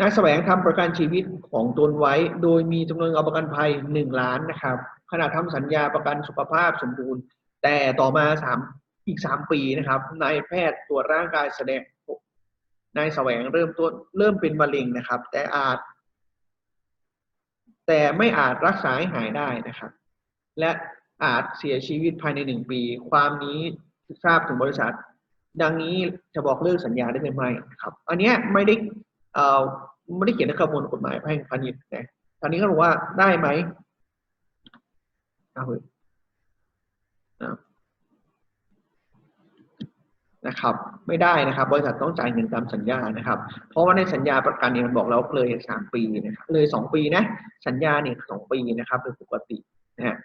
นายแสวงทำประกันชีวิตของตนไว้ โดยมีจำนวนเงินประกันภัยหนึ่งล้านนะครับขณะทำสัญญาประกันสุขภาพสมบูรณ์ แต่ต่อมาสามอีกสามปีนะครับนายแพทย์ตรวจร่างกายแสดงนายแสวงเริ่มต้นเริ่มเป็นมะเร็งนะครับ แต่อาจ แต่ไม่อาจรักษาให้หายได้นะครับ และอาจเสียชีวิตภายในหนึ่งปี ความนี้ทราบถึงบริษัท ดังนี้จะบอกเลิกสัญญาได้หรือไม่ครับ อันนี้ไม่ได้เอ่อ ไม่ได้เขียนในขบวนกฎหมายแพ่งพาณิชย์นะตอนนี้ก็บอกว่าได้ไหมเอาเลยนะครับ ไม่ได้นะครับ บริษัทต้องจ่ายเงินตามสัญญานะครับ เพราะว่าในสัญญาประกันเนี่ยมันบอกแล้วเลยสามปีนะครับเลยสองปีนะ สัญญาเนี่ยสองปีนะครับโดยปกตินะฮะ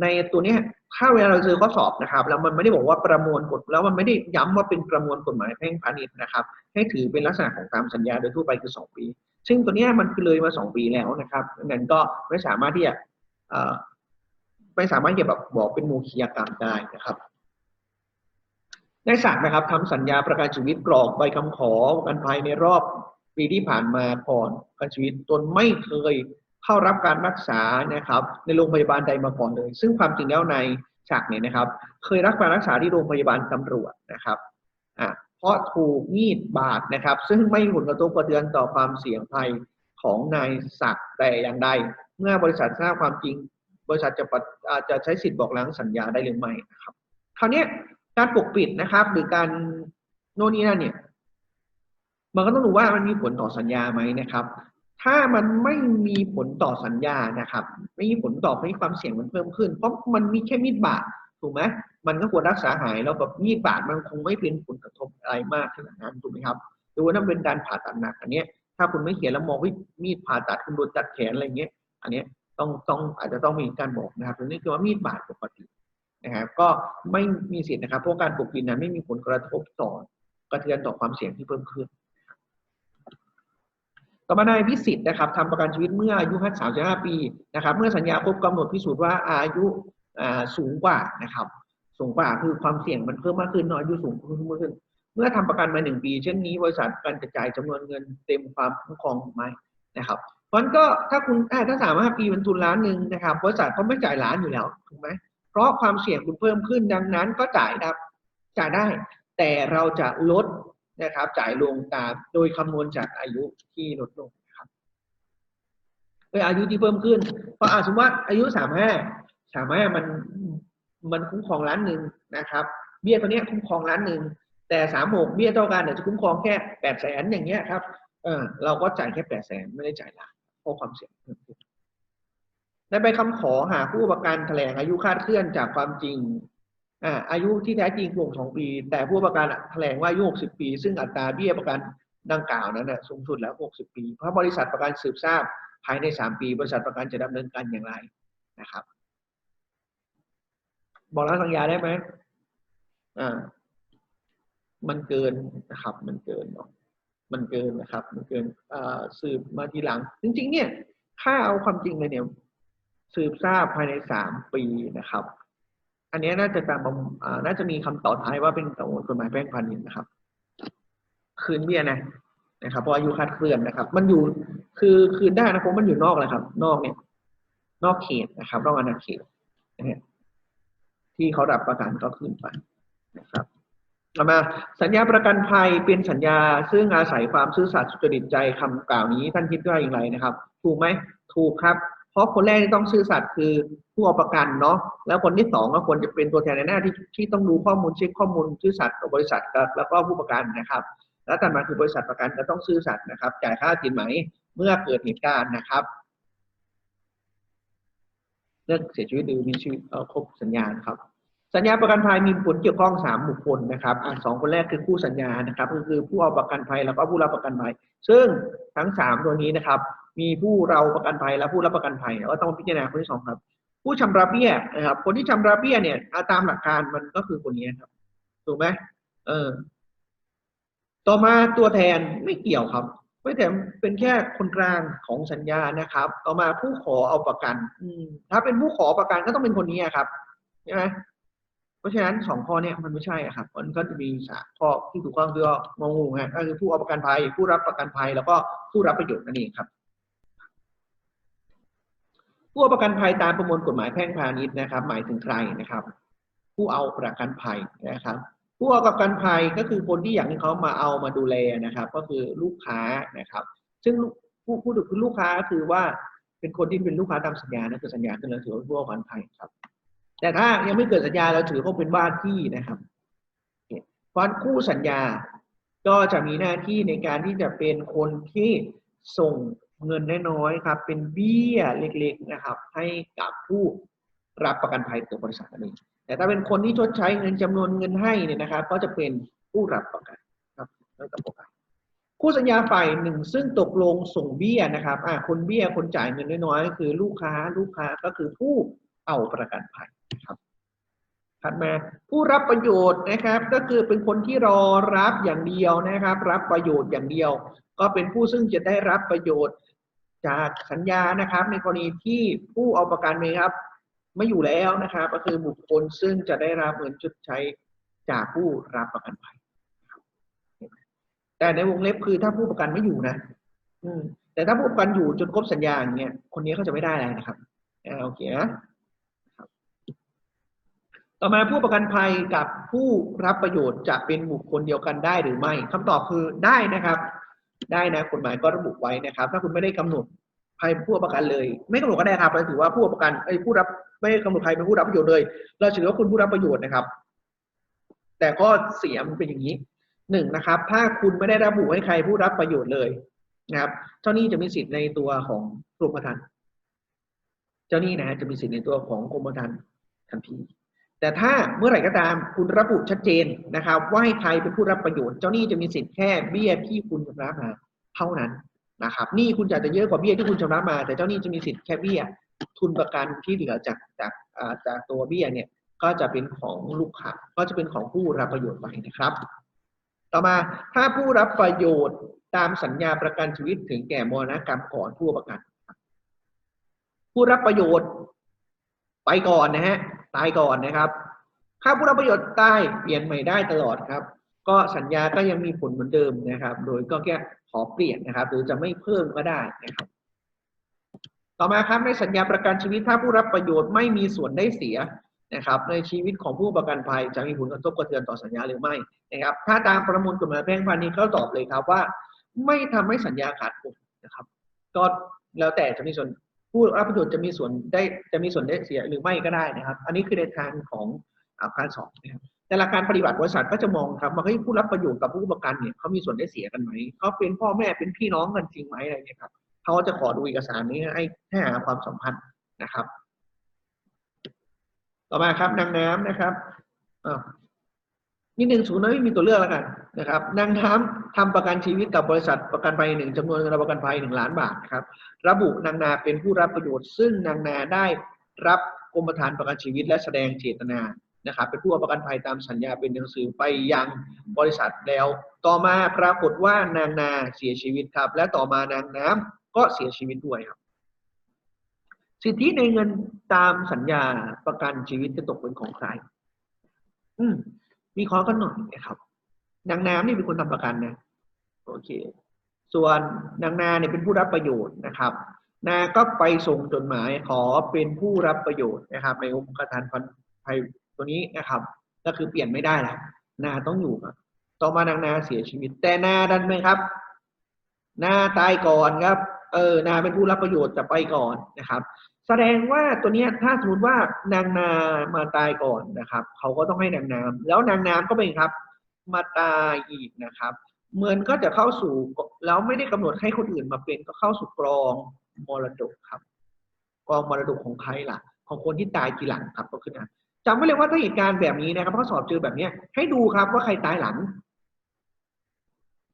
ในตัวนี้ถ้าเวลาเราเจอข้อสอบนะครับ แล้วมันไม่ได้บอกว่าประมวลกฎแล้วมันไม่ได้ย้ำว่าเป็นประมวลกฎหมายแพ่งพาณิชย์นะครับ ให้ถือเป็นลักษณะของตามสัญญาโดยทั่วไปคือสองปี ซึ่งตัวนี้มันคือเลยมาสองปีแล้วนะครับงั้นก็ไม่สามารถที่จะไม่สามารถที่จะแบบบอกเป็นโมฆะกรรมได้นะครับในสัตว์นะครับทำสัญญาประกันชีวิตกรอกใบคำขอประกันภัยในรอบปีที่ผ่านมาก่อนประกันชีวิตตนไม่เคยเข้ารับการรักษานะครับ ในโรงพยาบาลใดมาก่อนเลย ซึ่งความจริงแล้วในฉากเนี่ยนะครับ เคยรับการรักษาที่โรงพยาบาลตำรวจนะครับอ่า เพราะถูกมีดบาดนะครับ ซึ่งไม่มีผลกระทบกระเทือนต่อความเสี่ยงภัยของนายศักดิ์แต่อย่างใด เมื่อบริษัททราบความจริง บริษัทจะอาจจะใช้สิทธิ์บอกล้างสัญญาได้หรือไม่นะครับคราวนี้การปกปิดนะครับ หรือการโน่นนี่นั่นเนี่ย มันก็ต้องดูว่ามันมีผลต่อสัญญาไหมนะครับ ถ้ามันไม่มีผลต่อสัญญานะครับ ไม่มีผลต่อให้ความเสี่ยงมันเพิ่มขึ้น เพราะมันมีแค่มีดบาด ถูกไหมมันก็ควรรักษาหายแล้วแบบมีดบาดมันคงไม่เป็นผลกระทบอะไรมากขนาดนั้นถูกไหมครับดูว่าถ้าเป็นการผ่าตัดหนักอันเนี้ยถ้าคุณไม่เขียนแล้วมองว่ามีดผ่าตัดคุณโดนตัดแขนอะไรเงี้ย อันเนี้ยต้องต้องอาจจะต้องมีการบอกนะครับตรงนี้คือว่ามีดบาดปกตินะครับก็ไม่มีสิทธิ์นะครับเพราะการปกปิดนั้นไม่มีผลกระทบต่อกระเทือนต่อความเสี่ยงที่เพิ่มขึ้น ต่อมานายพิสิทธิ์นะครับทำประกันชีวิตเมื่ออายุ35ปีนะครับ เมื่อสัญญาครบกำหนดพิสูจน์ว่าอายุ สูงกว่านะครับ สูงกว่าคือความเสี่ยงมันเพิ่มมากขึ้นเนาะอายุสูงขึ้นมากขึ้น เมื่อทำประกันมาหนึ่งปี เช่นนี้บริษัทการกระจายจำนวนเงินเต็มความคุ้มครองหรือไม่นะครับเพราะนั่นก็ถ้าคุณถ้าสามห้าปีเป็นทุนล้านหนึ่งนะครับบริษัทเขาไม่จ่ายล้านอยู่แล้วถูกไหมเพราะความเสี่ยงคุณเพิ่มขึ้นดังนั้นก็จ่ายครับจ่ายได้ แต่เราจะลดนะครับ จ่ายลงตามโดยคำนวณจากอายุที่ลดลงนะครับโดยอายุที่เพิ่มขึ้นเพราะอาสมมติว่าอายุสามห้า สามห้ามันมันคุ้มครองล้านหนึ่งนะครับ เบี้ยตัวนี้คุ้มครองล้านหนึ่งแต่สามหกเบี้ยเท่ากันเนี่ยจะคุ้มครองแค่แปดแสนอย่างเงี้ยครับเออเราก็จ่ายแค่แปดแสนไม่ได้จ่ายล้านเพราะความเสี่ยงเพิ่มขึ้นในใบคำขอหาผู้ประกันแถลงอายุคาดเคลื่อนจากความจริงอ่าอายุที่แท้จริงวมสองปี แต่ผู้ประกันแถลงว่าอายุหกสิบปี ซึ่งอัตราเบี้ยประกันดังกล่าวนั้นนะสูงสุดแล้วหกสิบปี เพราะบริษัทประกันสืบทราบภายในสามปี บริษัทประกันจะดำเนินการอย่างไรนะครับ บอกแล้วสัญญาได้ไหมอ่า มันเกินนะครับ มันเกินเนาะมันเกินนะครับ มันเกินสืบมาทีหลัง จริง ๆ เนี่ย ถ้าเอาความจริงเลยเนี่ย สืบทราบภายในสามปีนะครับ อันนี้น่าจะตามน่าจะมีคำต่อท้ายว่าเป็นกฎหมายแพ่งพาณิชย์นะครับ คืนเบี้ยนะนะครับเพราะอายุคาดเคลื่อนนะครับ มันอยู่คือคืนได้นะผมมันอยู่นอกเลยครับ นอกเนี่ย นอกเขตนะครับนอกอาณาเขต ที่เขารับประกันก็คืนไปนะครับต่อมาสัญญาประกันภัยเป็นสัญญาซึ่งอาศัยความซื่อสัตย์สุจริตใจคำกล่าวนี้ท่านคิดว่าอย่างไรนะครับ ถูกไหมถูกครับ เพราะคนแรกที่ต้องซื่อสัตย์คือผู้เอาประกันเนาะแล้วคนที่สองก็ควรจะเป็นตัวแทนในหน้าที่ที่ต้องดูข้อมูลเช็คข้อมูลซื่อสัตย์กับบริษัทแล้วก็ผู้ประกันนะครับ แล้วต่อมาคือบริษัทประกันก็ต้องซื่อสัตย์นะครับ จ่ายค่าสินไหมเมื่อเกิดเหตุการณ์นะครับเรื่องเสียชีวิตหรือมีชีวิตครบสัญญาครับ สัญญาประกันภัยมีผลเกี่ยวข้องสามบุคคลนะครับอ่าสองคนแรกคือคู่สัญญานะครับ ก็คือผู้เอาประกันภัยแล้วก็ผู้รับประกันภัย ซึ่งทั้งสามตัวนี้นะครับ มีผู้เราประกันภัยและผู้รับประกันภัยก็ต้องพิจารณาคนที่สองครับ ผู้ชำระเบี้ยนะครับ คนที่ชำระเบี้ยเนี่ยตามหลักการมันก็คือคนนี้ครับถูกไหมเออ ต่อมาตัวแทนไม่เกี่ยวครับไม่แต่เป็นแค่คนกลางของสัญญานะครับ ต่อมาผู้ขอเอาประกัน อืถ้าเป็นผู้ขอประกันก็ต้องเป็นคนนี้ครับใช่ไหม เพราะฉะนั้นสองข้อเนี่ยมันไม่ใช่ครับมันก็จะมีสามข้อที่ถูกต้องคือว่างองูฮะก็คือผู้เอาประกันภัย ผู้รับประกันภัย แล้วก็ผู้รับประโยชน์นั่นเองครับ ผู้เอาประกันภัยตามประมวลกฎหมายแพ่งพาณิชย์นะครับ หมายถึงใครนะครับ ผู้เอาประกันภัยนะครับ ผู้เอาประกันภัยก็คือคนที่อยากให้เขามาเอามาดูแลนะครับ ก็คือลูกค้านะครับ ซึ่งผู้ผู้ถือลูกค้าก็คือว่าเป็นคนที่เป็นลูกค้าตามสัญญานะคือสัญญาคือเราถือว่าผู้เอาประกันภัยครับ แต่ถ้ายังไม่เกิดสัญญาเราถือเขาเป็นว่าที่นะครับเพราะคู่สัญญาก็จะมีหน้าที่ในการที่จะเป็นคนที่ส่งเงินน้อยๆครับ เป็นเบี้ยเล็กๆนะครับ ให้กับผู้รับประกันภัยตัวบริษัทนั่นเองแต่ถ้าเป็นคนที่ชดใช้เงินจำนวนเงินให้เนี่ยนะครับ ก็จะเป็นผู้รับประกันครับแล้วก็ประกันคู่สัญญาฝ่ายหนึ่งซึ่งตกลงส่งเบี้ยนะครับอ่าคนเบี้ยคนจ่ายเงินน้อยๆก็คือลูกค้าลูกค้าก็คือผู้เอาประกันภัย ครับถัดมาผู้รับประโยชน์นะครับ ก็คือเป็นคนที่รอรับอย่างเดียวนะครับ รับประโยชน์อย่างเดียว ก็เป็นผู้ซึ่งจะได้รับประโยชน์จากสัญญานะครับ ในกรณีที่ผู้เอาประกันไหมครับ ไม่อยู่แล้วนะครับ ก็คือบุคคลซึ่งจะได้รับเงินชดใช้จากผู้รับประกันภัยแต่ในวงเล็บคือถ้าผู้ประกันไม่อยู่นะ อืมแต่ถ้าผู้ประกันอยู่จนครบสัญญาอย่างเงี้ยคนนี้เขาจะไม่ได้อะไรนะครับอ่าโอเคนะ ต่อมาผู้ประกันภัยกับผู้รับประโยชน์จะเป็นบุคคลเดียวกันได้หรือไม่คำตอบคือได้นะครับ ได้นะกฎหมายก็ระบุไว้นะครับ ถ้าคุณไม่ได้กำหนดภัยผู้ประกันเลย ไม่กำหนดก็ได้ครับเราถือว่าผู้ประกันไอ้ผู้รับไม่กำหนดใครเป็นผู้รับประโยชน์เลย เราถือว่าคุณผู้รับประโยชน์นะครับ แต่ก็เสียมันเป็นอย่างนี้หนึ่งนะครับ ถ้าคุณไม่ได้ระบุให้ใครผู้รับประโยชน์เลยนะครับเจ้าหนี้จะมีสิทธิ์ในตัวของกรมธรรม์เจ้าหนี้นะจะมีสิทธิ์ในตัวของกรมธรรม์ทันที แต่ถ้าเมื่อไหร่ก็ตามคุณระบุชัดเจนนะครับว่าให้ใครเป็นผู้รับประโยชน์ เจ้าหนี้จะมีสิทธิ์แค่เบี้ยที่คุณชำระมาเท่านั้นนะครับหนี้คุณอาจจะเยอะกว่าเบี้ยที่คุณชำระมา แต่เจ้าหนี้จะมีสิทธิ์แค่เบี้ย ทุนประกันที่เหลือจากจากจากตัวเบี้ยเนี่ยก็จะเป็นของลูกค้าก็จะเป็นของผู้รับประโยชน์ไปนะครับ ต่อมาถ้าผู้รับประโยชน์ตามสัญญาประกันชีวิตถึงแก่มรณกรรมก่อนผู้ประกัน ผู้รับประโยชน์ไปก่อนนะฮะ ตายก่อนนะครับ ค่าผู้รับประโยชน์ตายเปลี่ยนใหม่ได้ตลอดครับ ก็สัญญาก็ยังมีผลเหมือนเดิมนะครับ โดยก็แค่ขอเปลี่ยนนะครับ หรือจะไม่เพิ่มก็ได้นะครับ ต่อมาครับในสัญญาประกันชีวิตถ้าผู้รับประโยชน์ไม่มีส่วนได้เสียนะครับ ในชีวิตของผู้ประกันภัยจะมีผลกระทบกระเทือนต่อสัญญาหรือไม่นะครับ ถ้าตามประมวลกฎหมายแพ่งพาณิชย์เขาตอบเลยครับว่า ไม่ทำให้สัญญาขาดผลนะครับ ก็แล้วแต่จะมีส่วน ผู้รับประโยชน์จะมีส่วนได้จะมีส่วนได้เสียหรือไม่ก็ได้นะครับ อันนี้คือในทางของการสอบนะครับแต่หลักการปฏิบัติบริษัทก็จะมองครับว่าเฮ้ยผู้รับประโยชน์กับผู้ประกันเนี่ยเขามีส่วนได้เสียกันไหมเขาเป็นพ่อแม่เป็นพี่น้องกันจริงไหมอะไรเนี่ยครับเขาจะขอดูเอกสารนี้ให้ให้หาความสัมพันธ์นะครับ ต่อมาครับนางน้ำนะครับ นี่หนึ่งศูนย์ไม่มีตัวเลือกแล้วกันนะครับนางน้ำทำประกันชีวิตกับบริษัทประกันภัยหนึ่งจำนวนเงินประกันภัยหนึ่งล้านบาทครับ ระบุนางนาเป็นผู้รับประโยชน์ ซึ่งนางนาได้รับกรมธรรม์ประกันชีวิตและแสดงเจตนานะครับเป็นผู้ประกันภัยตามสัญญาเป็นหนังสือไปยังบริษัทแล้ว ต่อมาปรากฏว่านางนาเสียชีวิตครับ และต่อมานางน้ำก็เสียชีวิตด้วยครับ สิทธิในเงินตามสัญญาประกันชีวิตจะตกเป็นของใคร อืม มีข้อกันหน่อยนะครับนางน้ำนี่เป็นคนทำประกันนะโอเค ส่วนนางนาเนี่ยเป็นผู้รับประโยชน์นะครับ นาก็ไปส่งจดหมายขอเป็นผู้รับประโยชน์นะครับ ในองค์การทานพันภัยตัวนี้นะครับ ก็คือเปลี่ยนไม่ได้ละนาต้องอยู่ต่อมานางนาเสียชีวิต แต่นาดันไหมครับ นาตายก่อนครับ เออ นาเป็นผู้รับประโยชน์จะไปก่อนนะครับ แสดงว่าตัวนี้ถ้าสมมติว่านางนามาตายก่อนนะครับ เขาก็ต้องให้นางน้ำแล้วนางน้ำก็เป็นครับ มาตายอีกนะครับเหมือนก็จะเข้าสู่แล้วไม่ได้กำหนดให้คนอื่นมาเป็นก็เข้าสู่กรองมรดกครับกองมรดกของใครล่ะ ของคนที่ตายทีหลังครับก็คือนะจำไว้เลยว่าถ้าเหตุการณ์แบบนี้นะครับข้อสอบเจอแบบเนี้ย ให้ดูครับว่าใครตายหลัง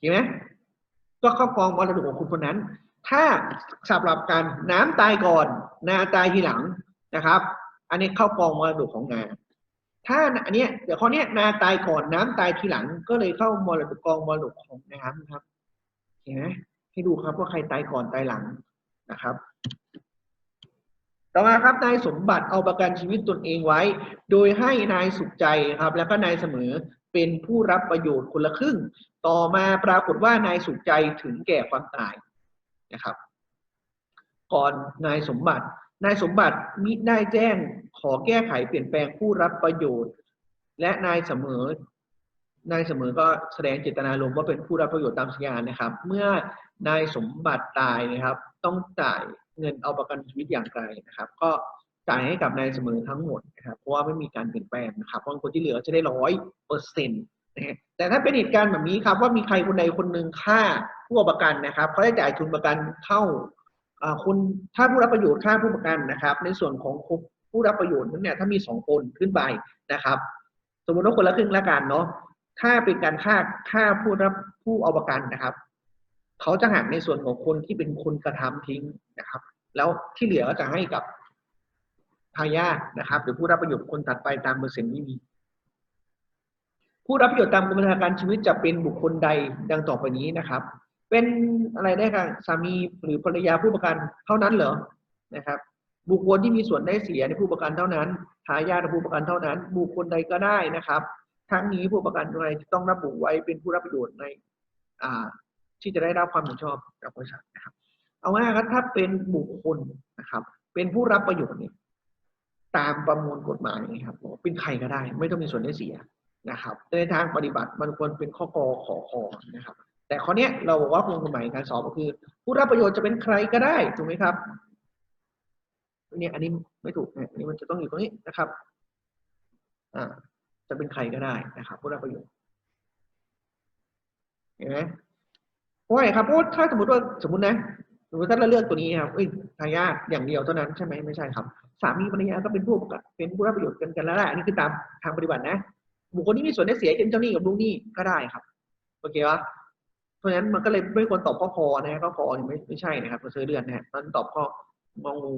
เห็นไหมก็เข้ากองมรดกของคุณคนนั้น ถ้าสำหรับการน้ำตายก่อนนาตายทีหลังนะครับ อันนี้เข้ากองมรดกของนาถ้าอันนี้เดี๋ยวข้อนี้นาตายก่อนน้ำตายทีหลัง ก็เลยเข้ามรดกกองมรดกของน้ำครับเห็นไหมให้ดูครับว่าใครตายก่อนตายหลังนะครับ ต่อมาครับนายสมบัติเอาประกันชีวิตตนเองไว้ โดยให้นายสุขใจครับ แล้วก็นายเสมอเป็นผู้รับประโยชน์คนละครึ่ง ต่อมาปรากฏว่านายสุขใจถึงแก่ความตาย นะครับ ก่อนนายสมบัติ นายสมบัติมิได้แจ้งขอแก้ไขเปลี่ยนแปลงผู้รับประโยชน์ และนายเสมอนายเสมอก็แสดงเจตนารมณ์ว่าเป็นผู้รับประโยชน์ตามสัญญานะครับ เมื่อนายสมบัติตายนะครับ ต้องจ่ายเงินเอาประกันชีวิตอย่างไรนะครับ ก็จ่ายให้กับนายเสมอทั้งหมดนะครับ เพราะว่าไม่มีการเปลี่ยนแปลงนะครับเพราะคนที่เหลือจะได้ร้อยเปอร์เซ็นต์ แต่ถ้าเป็นเหตุการณ์แบบนี้ครับ ว่ามีใครคนใดคนหนึ่งฆ่าผู้ประกันนะครับเขาได้จ่ายทุนประกันเข้าอ่าคุณถ้าผู้รับประโยชน์ฆ่าผู้ประกันนะครับ ในส่วนของผู้รับประโยชน์นั้นเนี่ยถ้ามีสองคนขึ้นไปนะครับ สมมติว่าคนละครึ่งละกันเนาะถ้าเป็นการฆ่าฆ่าผู้รับผู้เอาประกันนะครับเขาจะหักในส่วนของคนที่เป็นคนกระทำทิ้งนะครับ แล้วที่เหลือก็จะให้กับทายาทนะครับ หรือผู้รับประโยชน์คนถัดไปตามเปอร์เซ็นต์ที่มี ผู้รับประโยชน์ตามกรมธนาการชีวิตจะเป็นบุคคลใดดังต่อไปนี้นะครับ เป็นอะไรได้ครับสามีหรือภรรยาผู้ประกันเท่านั้นเหรอนะครับ บุคคลที่มีส่วนได้เสียในผู้ประกันเท่านั้นทายาทผู้ประกันเท่านั้น บุคคลใดก็ได้นะครับ ทั้งนี้ผู้ประกันอะไรต้องระบุไว้เป็นผู้รับประโยชน์ในอ่าที่จะได้รับความเห็นชอบจากบริษัทนะครับ เอาง่ายครับถ้าเป็นบุคคลนะครับ เป็นผู้รับประโยชน์เนี่ยตามประมวลกฎหมายนะครับเป็นใครก็ได้ ไม่ต้องมีส่วนได้เสีย นะครับในทางปฏิบัติมันควรเป็นข้อกอขอคอนะครับ แต่ข้อเนี้ยเราบอกว่าประมวลกฎหมายการสอบก็คือ ผู้รับประโยชน์จะเป็นใครก็ได้ถูกไหมครับเนี่ยอันนี้ไม่ถูกเนี่ยอันนี้มันจะต้องอยู่ตรงนี้นะครับอ่าจะเป็นใครก็ได้นะครับ ผู้รับประโยชน์เห็นไหมเพราะอะไรครับเพราะถ้าสมมติว่าสมมตินะสมมติถ้าเราเลือกตัวนี้ครับเอ้ยทายาทอย่างเดียวเท่านั้นใช่ไหมไม่ใช่ครับ สามีภรรยาก็เป็นผู้ประกันเป็นผู้รับประโยชน์กันกันแล้วแหละอันนี้คือตามทางปฏิบัตินะ บุคคลที่มีส่วนได้เสียเป็นเจ้าหนี้กับลูกหนี้ก็ได้ครับโอเควะเพราะฉะนั้นมันก็เลยไม่ควรตอบข้อคอนะฮะข้อคอไม่ไม่ใช่นะครับเราซื้อเดือนนะฮะมันตอบข้อมองู